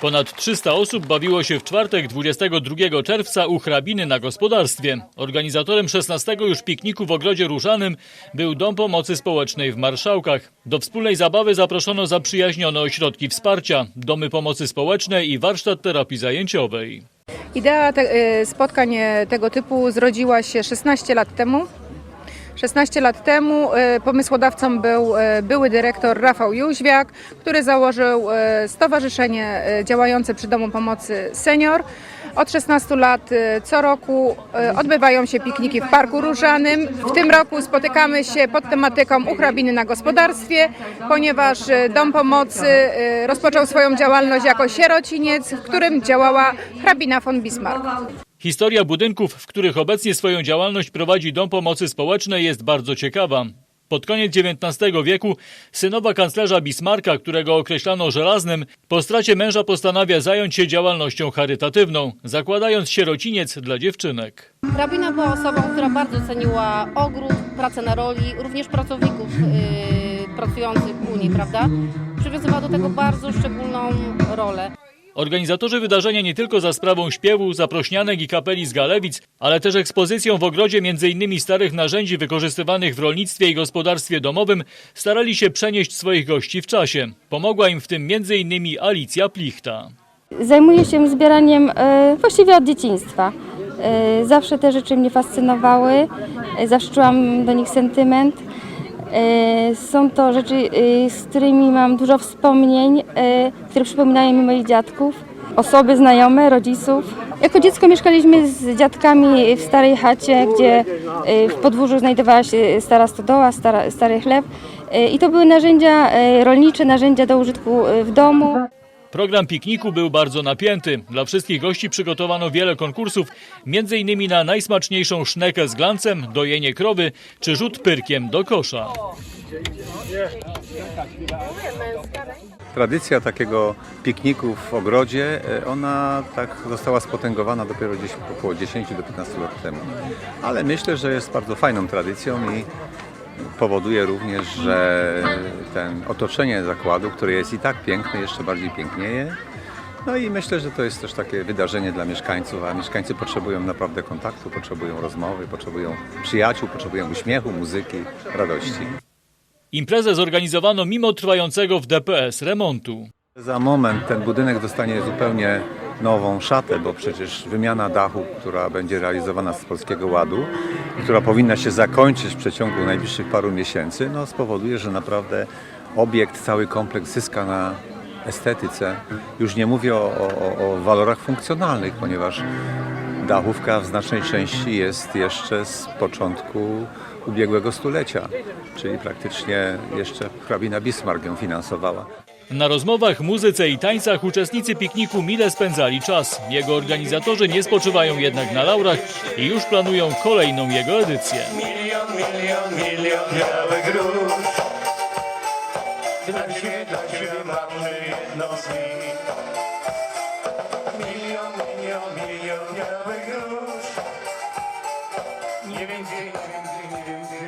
Ponad 300 osób bawiło się w czwartek 22 czerwca u hrabiny na gospodarstwie. Organizatorem 16 już pikniku w Ogrodzie Różanym był Dom Pomocy Społecznej w Marszałkach. Do wspólnej zabawy zaproszono zaprzyjaźnione ośrodki wsparcia, domy pomocy społecznej i warsztat terapii zajęciowej. Idea te, y, spotkań e, tego typu zrodziła się 16 lat temu. 16 lat temu y, pomysłodawcą był y, były dyrektor Rafał Jóźwiak, który założył y, stowarzyszenie działające przy Domu Pomocy Senior. Od 16 lat co roku odbywają się pikniki w Parku Różanym. W tym roku spotykamy się pod tematyką u hrabiny na gospodarstwie, ponieważ Dom Pomocy rozpoczął swoją działalność jako sierociniec, w którym działała hrabina von Bismarck. Historia budynków, w których obecnie swoją działalność prowadzi Dom Pomocy Społecznej jest bardzo ciekawa. Pod koniec XIX wieku synowa kanclerza Bismarcka, którego określano żelaznym, po stracie męża postanawia zająć się działalnością charytatywną, zakładając sierociniec dla dziewczynek. Hrabina była osobą, która bardzo ceniła ogród, pracę na roli, również pracowników yy, pracujących u niej, prawda? Przywiązywała do tego bardzo szczególną rolę. Organizatorzy wydarzenia nie tylko za sprawą śpiewu, zaprośnianek i kapeli z Galewic, ale też ekspozycją w ogrodzie m.in. starych narzędzi wykorzystywanych w rolnictwie i gospodarstwie domowym starali się przenieść swoich gości w czasie. Pomogła im w tym m.in. Alicja Plichta. Zajmuję się zbieraniem e, właściwie od dzieciństwa. E, Zawsze te rzeczy mnie fascynowały, e, zawsze czułam do nich sentyment. E, Są to rzeczy, e, z którymi mam dużo wspomnień, e, które przypominają mi moich dziadków, osoby znajome, rodziców. Jako dziecko mieszkaliśmy z dziadkami w starej chacie, gdzie w podwórzu znajdowała się stara stodoła, stara, stary chleb. I to były narzędzia rolnicze, narzędzia do użytku w domu. Program pikniku był bardzo napięty. Dla wszystkich gości przygotowano wiele konkursów, m.in. na najsmaczniejszą sznekę z glancem, dojenie krowy czy rzut pyrkiem do kosza. Tradycja takiego pikniku w ogrodzie, e, ona tak została spotęgowana dopiero gdzieś około 10 do 15 lat temu. Ale myślę, że jest bardzo fajną tradycją i powoduje również, że ten otoczenie zakładu, które jest i tak piękne, jeszcze bardziej pięknieje. No i myślę, że to jest też takie wydarzenie dla mieszkańców, a mieszkańcy potrzebują naprawdę kontaktu, potrzebują rozmowy, potrzebują przyjaciół, potrzebują uśmiechu, muzyki, radości. Imprezę zorganizowano mimo trwającego w DPS remontu. Za moment ten budynek dostanie zupełnie nową szatę, bo przecież wymiana dachu, która będzie realizowana z Polskiego Ładu, która powinna się zakończyć w przeciągu najbliższych paru miesięcy, no spowoduje, że naprawdę obiekt, cały kompleks zyska na estetyce. Już nie mówię o, o, o walorach funkcjonalnych, ponieważ dachówka w znacznej części jest jeszcze z początku ubiegłego stulecia, czyli praktycznie jeszcze hrabina Bismarck ją finansowała. Na rozmowach, muzyce i tańcach uczestnicy pikniku mile spędzali czas. Jego organizatorzy nie spoczywają jednak na laurach i już planują kolejną jego edycję. Milion, milion, milion białych róż Dla ciebie, dla ciebie mamy jedno z nich Milion, milion, milion białych Nie więcej, nie więcej, nie więcej